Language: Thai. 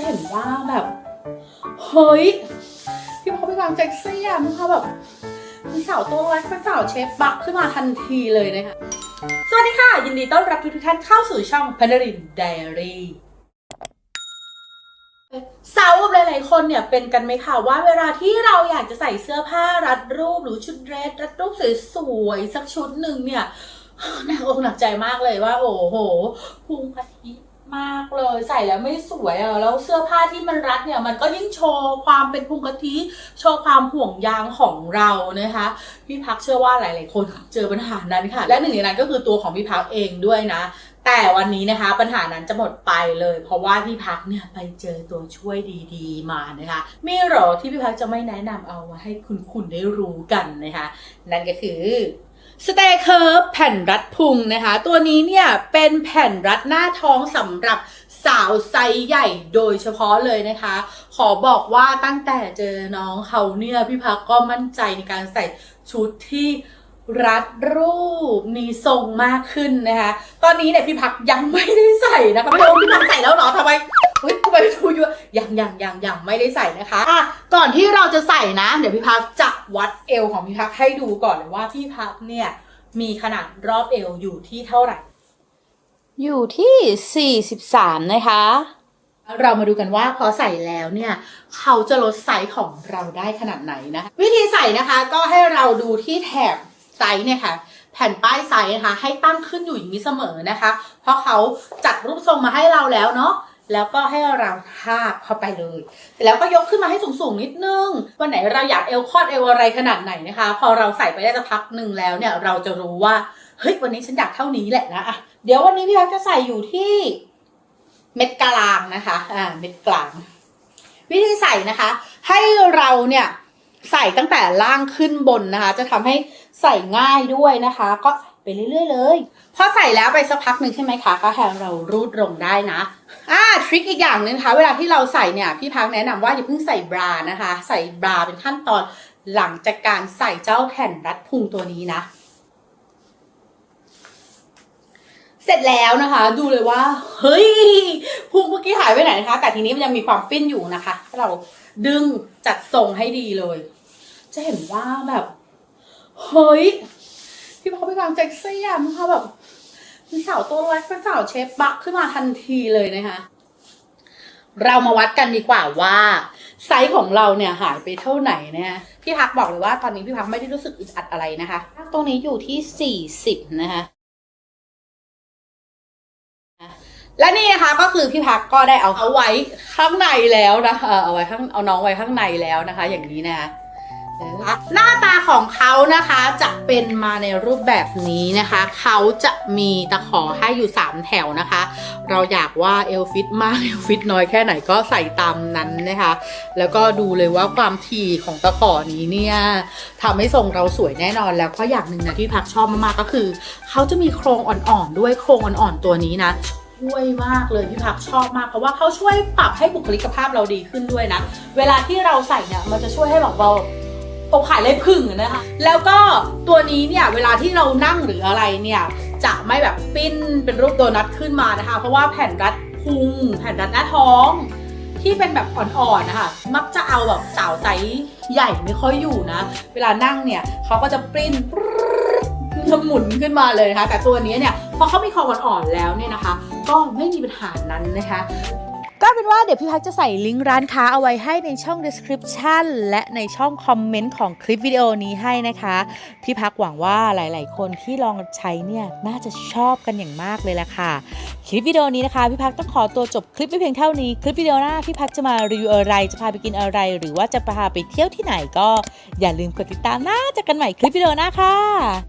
จะเห็นว่าแบบเฮ้ยพี่เขาไปวางเซ็กซี่อะมันเขาแบบมีสาวตัวเล็กเป็นสาวเชฟบักขึ้นมาทันทีเลยนะคะสวัสดีค่ะ ยินดีต้อนรับทุกท่านเข้าสู่ช่องพันรินไดอารี่สาวหลายๆคนเนี่ยเป็นกันไหมคะว่าเวลาที่เราอยากจะใส่เสื้อผ้ารัดรูปหรือชุดเดรสรัดรูปสวยๆสักชุดหนึ่งเนี่ยหนักอกหนักใจมากเลยว่า โอ้โหพุงกะทิ มากเลยใส่แล้วไม่สวยอะแล้วเสื้อผ้าที่มันรัดเนี่ยมันก็ยิ่งโชว์ความเป็นพุงกะทิโชว์ความห่วงยางของเรานะคะพี่พักเชื่อว่าหลาย ๆ คนเจอปัญหานั้นค่ะ และหนึ่งในนั้นก็คือตัวของพี่พักเองด้วยนะ แต่วันนี้นะคะปัญหานั้นจะหมดไปเลย เพราะว่าพี่พักเนี่ยไปเจอตัวช่วยดีๆ มานะคะมีหรอที่พี่พักจะไม่แนะนำเอามาให้คุณคุณได้รู้กันนะคะ นั่นก็คือ สเตเคิร์ฟแผ่นรัดพุงนะคะ ตัวนี้เนี่ยเป็นแผ่นรัดหน้าท้องสำหรับสาวไซส์ใหญ่โดยเฉพาะเลยนะคะ ขอบอกว่าตั้งแต่เจอน้องเขาเนี่ยพี่พักก็มั่นใจในการใส่ชุดที่รัดรูปมีทรงมากขึ้นนะคะ ตอนนี้เนี่ยพี่พักยังไม่ได้ใส่นะคะไม่รู้พี่พักใส่แล้วเหรอทำไมเฮ้ยทำไมดู อยู่ยังยังยังยังไม่ได้ใส่นะคะอะก่อนที่เราจะใส่นะ เดี๋ยวพี่พักจะวัดเอวของพี่พักให้ดูก่อนเลยว่าพี่พักเนี่ยมีขนาดรอบเอวอยู่ที่เท่าไหร่ อยู่ที่ 43 นะคะ เรามาดูกันว่าพอใส่แล้วเนี่ยเขาจะลดไซส์ของเราได้ขนาดไหนนะคะวิธีใส่นะคะก็ให้เราดูที่แถบไซส์เนี่ยค่ะแผ่นป้ายไซส์นะคะให้ตั้งขึ้นอยู่อย่างนี้เสมอนะคะ เพราะเขาจัดรูปทรงมาให้เราแล้วเนาะ แล้วก็ให้เราทาบเข้าไปเลย แล้วก็ยกขึ้นมาให้สูงๆนิดนึง วันไหนเราอยากเอวคอดเอวอะไรขนาดไหนนะคะ พอเราใส่ไปได้สักพักหนึ่งแล้วเนี่ยเราจะรู้ว่า เฮ้ย วันนี้ฉันอยากเท่านี้แหละนะะเดี๋ยววันนี้พี่พักจะใส่อยู่ที่เม็ดกลางนะคะ อ่า เม็ดกลาง วิธีใส่นะคะ ให้เราเนี่ยใส่ตั้งแต่ล่างขึ้นบนนะคะ จะทำให้ใส่ง่ายด้วยนะคะ ก็ใไปเรื่อยๆ เลยพอใส่แล้วไปสักพักหนึ่งใช่ไหมคะก็ให้เรารูดลงได้นะอ่าทริคอีกอย่างหนึ่งนะคะเวลาที่เราใส่เนี่ยพี่พักแนะนำว่าอย่าเพิ่งใส่บรานะคะ ใส่บราเป็นขั้นตอนหลังจากการใส่เจ้าแผ่นรัดพุงตัวนี้นะ เสร็จแล้วนะคะ ดูเลยว่าเฮ้ยพุงเมื่อกี้หายไปไหนนะคะ แต่ทีนี้มันยังมีความปิ้นอยู่นะคะถ้าเราดึงจัดทรงให้ดีเลย จะเห็นว่าแบบเฮ้ย พี่เขาไปวางเซ็กซี่อะมันเขาแบบมีสาวตัวเล็กเป็นสาวเชฟบักขึ้นมาทันทีเลยนะคะ เรามาวัดกันดีกว่าว่าไซส์ของเราเนี่ยหายไปเท่าไหนนะคะพี่พักบอกเลยว่าตอนนี้พี่พักไม่ได้รู้สึกอึดอัดอะไรนะคะตรงนี้อยู่ที่สี่สิบนะคะและนี่นะคะก็คือพี่พักก็ได้เอาเอาไว้ข้างในแล้วนะคะเอาไว้ข้างเอาน้องไว้ข้างในแล้วนะคะ อย่างนี้นะคะ หน้าตาของเขานะคะจะเป็นมาในรูปแบบนี้นะคะ เขาจะมีตะขอให้อยู่ 3 แถวนะคะ เราอยากว่าเอลฟิตมากเอลฟิตน้อยแค่ไหนก็ใส่ตามนั้นนะคะ แล้วก็ดูเลยว่าความถี่ของตะขอนี้เนี่ยทำให้ทรงเราสวยแน่นอนแล้วก็อย่างหนึ่งนะที่พักชอบมากๆก็คือ เขาจะมีโครงอ่อนๆด้วยโครงอ่อนๆตัวนี้นะช่วยมากเลยพี่พักชอบมากเพราะว่าเขาช่วยปรับให้บุคลิกภาพเราดีขึ้นด้วยนะ เวลาที่เราใส่เนี่ยมันจะช่วยให้แบบเรา อกขายเลยพึ่งนะคะ แล้วก็ตัวนี้เนี่ยเวลาที่เรานั่งหรืออะไรเนี่ยจะไม่แบบปิ้นเป็นรูปโดนัทขึ้นมานะคะ เพราะว่าแผ่นรัดพุงแผ่นรัดหน้าท้อง ที่เป็นแบบอ่อนๆนะคะ มักจะเอาแบบสาวไซส์ใหญ่ไม่ค่อยอยู่นะ เวลานั่งเนี่ยเขาก็จะปิ้นปรึ๊ดหมุนขึ้นมาเลยนะคะแต่ตัวนี้เนี่ยพอเขามีคออ่อนๆแล้วเนี่ยนะคะ ก็ไม่มีปัญหานั้นนะคะ ก็เป็นว่าเดี๋ยวพี่พักจะใส่ลิงก์ร้านค้าเอาไว้ให้ในช่อง description และในช่องคอมเมนต์ของคลิปวิดีโอนี้ให้นะคะ พี่พักหวังว่าหลาย ๆ คนที่ลองใช้เนี่ยน่าจะชอบกันอย่างมากเลยละค่ะ คลิปวิดีโอนี้นะคะ พี่พักต้องขอตัวจบคลิปไว้เพียงเท่านี้คลิปวิดีโอหน้าพี่พักจะมารีวิวอะไรจะพาไปกินอะไร หรือว่าจะพาไปเที่ยวที่ไหนก็อย่าลืมกดติดตามนะเจอกันใหม่คลิปวิดีโอหน้าค่ะ